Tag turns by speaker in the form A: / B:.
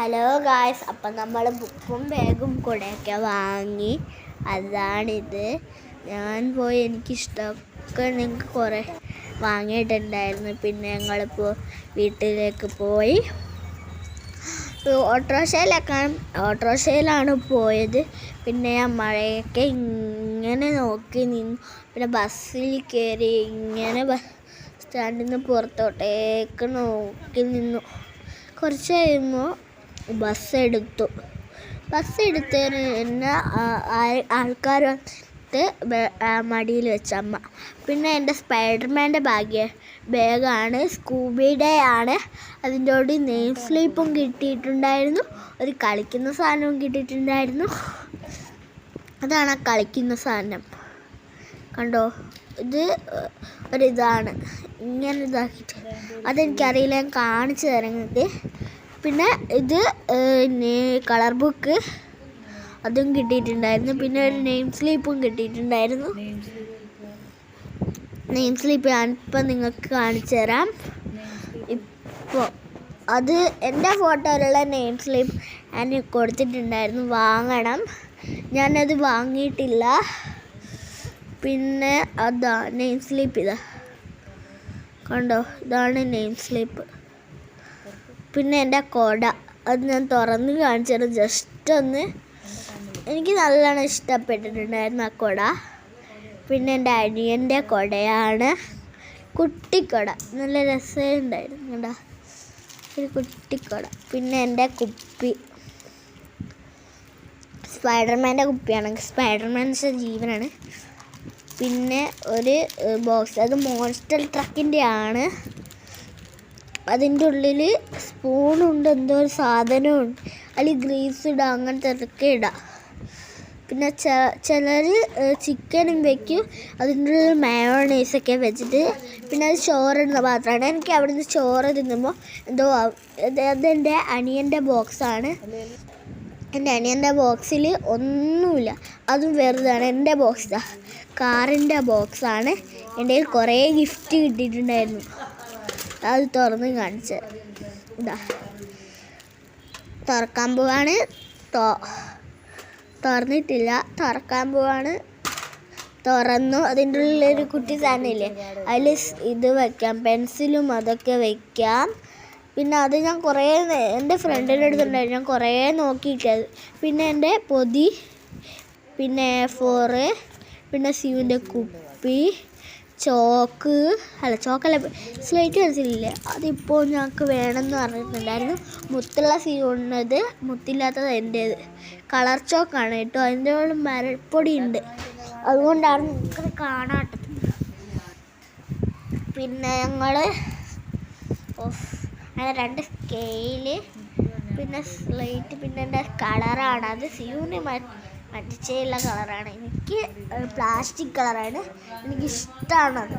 A: Hello guys അപ്പം നമ്മൾ ബുക്കും ബാഗും കൂടെയൊക്കെ വാങ്ങി. അതാണിത്. ഞാൻ പോയി എനിക്കിഷ്ടമൊക്കെ നിങ്ങൾക്ക് കുറേ വാങ്ങിയിട്ടുണ്ടായിരുന്നു. പിന്നെ ഞങ്ങളിപ്പോൾ വീട്ടിലേക്ക് പോയി. ഓട്ടോറിക്ഷയിലൊക്കെ ഓട്ടോറിക്ഷയിലാണ് പോയത്. പിന്നെ ഞാൻ മഴയൊക്കെ ഇങ്ങനെ നോക്കി നിന്നു. പിന്നെ ബസ്സിൽ കയറി ഇങ്ങനെ ബസ് സ്റ്റാൻഡിൽ നിന്ന് പുറത്തോട്ടേക്ക് നോക്കി നിന്നു. കുറച്ച് കഴിയുമ്പോൾ ബസ് എടുത്തു ബസ് എടുത്തതിന് എന്നെ ആൾക്കാർ വന്നിട്ട് മടിയിൽ വെച്ചമ്മ പിന്നെ എന്റെ സ്പൈഡർമാന്റെ ബാഗ് ബാഗാണ് സ്കൂബിയുടെ ആണ് അതിന്റെ കൂടി നെയിം സ്ലീപ്പും കിട്ടിയിട്ടുണ്ടായിരുന്നു. ഒരു കളിക്കുന്ന സാധനവും കിട്ടിയിട്ടുണ്ടായിരുന്നു. അതാണ് ആ കളിക്കുന്ന സാധനം. കണ്ടോ? ഇത് ഒരിതാണ്. ഇങ്ങനെ ഇതാക്കിയിട്ട്. അതെനിക്കറിയില്ല. ഞാൻ കാണിച്ചു തരുന്നത് പിന്നെ ഇത് കളർ ബുക്ക് അതും കിട്ടിയിട്ടുണ്ടായിരുന്നു. പിന്നെ ഒരു നെയിം സ്ലീപ്പും കിട്ടിയിട്ടുണ്ടായിരുന്നു. നെയിം സ്ലീപ്പ് ഞാനിപ്പോൾ നിങ്ങൾക്ക് കാണിച്ചു തരാം. ഇപ്പോൾ അത് എന്റെ ഫോട്ടോയിലുള്ള നെയിം സ്ലീപ്പ് ഞാൻ കൊടുത്തിട്ടുണ്ടായിരുന്നു. വാങ്ങണം. ഞാനത് വാങ്ങിയിട്ടില്ല. പിന്നെ അതാ നെയിം സ്ലീപ്പ് ഇതാ. കണ്ടോ? ഇതാണ് നെയിം സ്ലീപ്പ് പിന്നെ എന്റെ കൊട. അത് ഞാൻ തുറന്ന് കാണിച്ചത് ജസ്റ്റ് ഒന്ന് എനിക്ക് നല്ലോണം ഇഷ്ടപ്പെട്ടിട്ടുണ്ടായിരുന്നു ആ കൊട. പിന്നെ എന്റെ അനിയന്റെ കൊടയാണ് കുട്ടിക്കൊട. നല്ല രസമുണ്ടായിരുന്നു കണ്ടോ? ഒരു കുട്ടിക്കൊട. പിന്നെ എന്റെ കുപ്പി. സ്പൈഡർമാന്റെ കുപ്പിയാണ്. സ്പൈഡർമാൻ ജീവനാണ്. പിന്നെ ഒരു ബോക്സ്. അത് മോൺസ്റ്റർ ട്രക്കിന്റെ ആണ് അതിന്റെ ഉള്ളിൽ സ്പൂണുണ്ട് എന്തോ ഒരു സാധനമുണ്ട്. അതിൽ ഗ്രീസ് ഇടുക അങ്ങനത്തെ ഒക്കെ ഇടാം. പിന്നെ ചിലർ ചിക്കനും വയ്ക്കും അതിന്റെ ഉള്ളിൽ മയോണൈസൊക്കെ വെച്ചിട്ട് പിന്നെ അത് ചോറിടുന്ന പാത്രമാണ്. എനിക്ക് അവിടെ നിന്ന് ചോറ് തിന്നുമ്പോൾ എന്തോ അതെന്റെ അനിയന്റെ ബോക്സാണ്. എന്റെ അനിയന്റെ ബോക്സിൽ ഒന്നുമില്ല. അതും വെറുതാണ് എന്റെ ബോക്സാണ് കാറിന്റെ ബോക്സാണ്. എന്റെ കുറേ ഗിഫ്റ്റ് കിട്ടിയിട്ടുണ്ടായിരുന്നു. അത് തുറന്ന് കാണിച്ച്. ഇതാ. തുറക്കാൻ പോവാണ്. തുറന്നിട്ടില്ല. തുറക്കാൻ പോവാണ്. തുറന്നു. അതിന്റെ ഉള്ളിലൊരു കുട്ടി സാധനമില്ലേ? അതിൽ ഇത് വയ്ക്കാം പെൻസിലും അതൊക്കെ വയ്ക്കാം പിന്നെ അത് ഞാൻ കുറേ എന്റെ ഫ്രണ്ടിന്റെ അടുത്തുണ്ടായിരുന്നു. ഞാൻ കുറേ നോക്കിയിട്ടത്. പിന്നെ എന്റെ പൊതി പിന്നെ ഫോറ് പിന്നെ സീവിന്റെ കുപ്പി ചോക്ക്. അല്ല ചോക്കല്ല സ്ലേറ്റ് പെൻസിലില്ലേ അതിപ്പോൾ ഞങ്ങൾക്ക് വേണമെന്ന് പറഞ്ഞിട്ടുണ്ടായിരുന്നു. മുത്തുള്ള സിയുള്ളത് മുത്തില്ലാത്തത് എന്റേത് കളർ ചോക്കാണ് കേട്ടോ. അതിന്റെ ഉള്ളിൽ മരപ്പൊടി ഉണ്ട്. അതുകൊണ്ടാണ് നിങ്ങൾക്കത് കാണാട്ടത് പിന്നെ ഞങ്ങൾ ഓഫ് അങ്ങനെ രണ്ട് സ്കെയിൽ പിന്നെ സ്ലേറ്റ് പിന്നെ എന്റെ കളറാണ് അത് സിയൂന് മറ്റിച്ചുള്ള കളറാണ് എനിക്ക് പ്ലാസ്റ്റിക് കളറാണ് എനിക്കിഷ്ടമാണത്